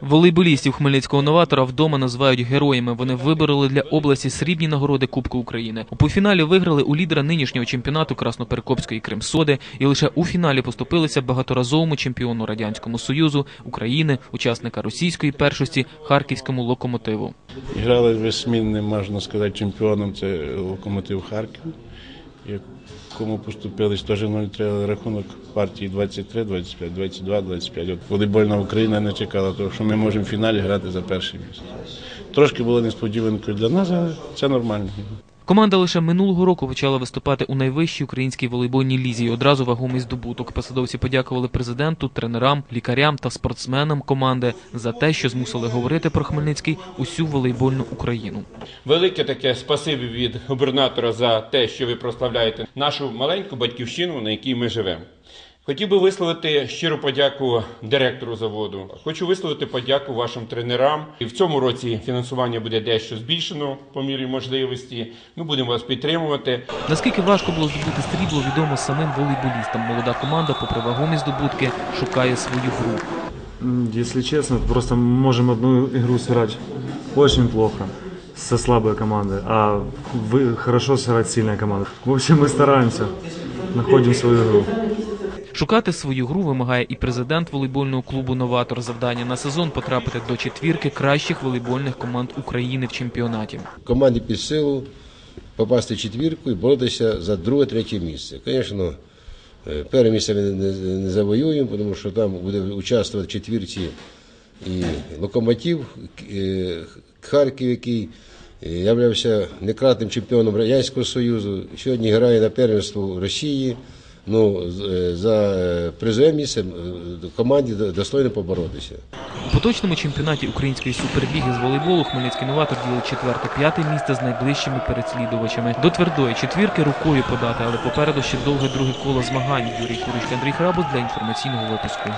Волейболістів хмельницького новатора вдома називають героями. Вони вибороли для області срібні нагороди Кубку України. У півфіналі виграли у лідера нинішнього чемпіонату Красноперекопської Кримсоди і лише у фіналі поступилися багаторазовому чемпіону радянському союзу України, учасника російської першості харківському локомотиву. Грали безсмінним, можна сказати, чемпіоном. Це локомотив Харків, якому поступились теж 0-3 рахунок партії 23, 25, 22, 25. От волейбольна Україна не чекала того, що ми можемо в фіналі грати за перше місце. Трошки було несподіванкою для нас, але це нормально. Команда лише минулого року почала виступати у найвищій українській волейбольній лізі. і Одразу вагомий здобуток. Посадовці подякували президенту, тренерам, лікарям та спортсменам команди за те, що змусили говорити про Хмельницький усю волейбольну Україну. Велике таке спасибі від губернатора за те, що ви прославляєте нашу маленьку батьківщину, на якій ми живемо. Хотів би висловити щиру подяку директору заводу. Хочу висловити подяку вашим тренерам. І в цьому році фінансування буде дещо збільшено по мірі можливості. Ми будемо вас підтримувати. Наскільки важко було здобути срібло, відомо самим волейболістам. Молода команда, попри вагомі здобутки, шукає свою гру. М, Если честно, просто можем одну игру сыграть очень плохо со слабой командой, а вы хорошо сыграть сильная команда. В общем, мы стараемся, находим свою игру. Шукати свою гру вимагає і президент волейбольного клубу Новатор. Завдання на сезон потрапити до четвірки кращих волейбольних команд України в чемпіонаті. команді під силу попасти в четвірку і боротися за друге-третє місце. Звісно, е, перше місце ми не, завоюємо, тому що там буде участвувати четвірці і локомотив е, Харків, який е, являвся некратним чемпіоном Радянського Союзу. Сьогодні грає на первенство Росії. Ну, е, за е, призове місце команді достойно поборотися. У поточному чемпіонаті української суперліги з волейболу Хмельницький новатор діли четверте-п'яте місце з найближчими переслідувачами. До твердої четвірки рукою подати, але попереду ще довге друге коло змагань. Юрій Курич, Андрій Храбус для інформаційного випуску.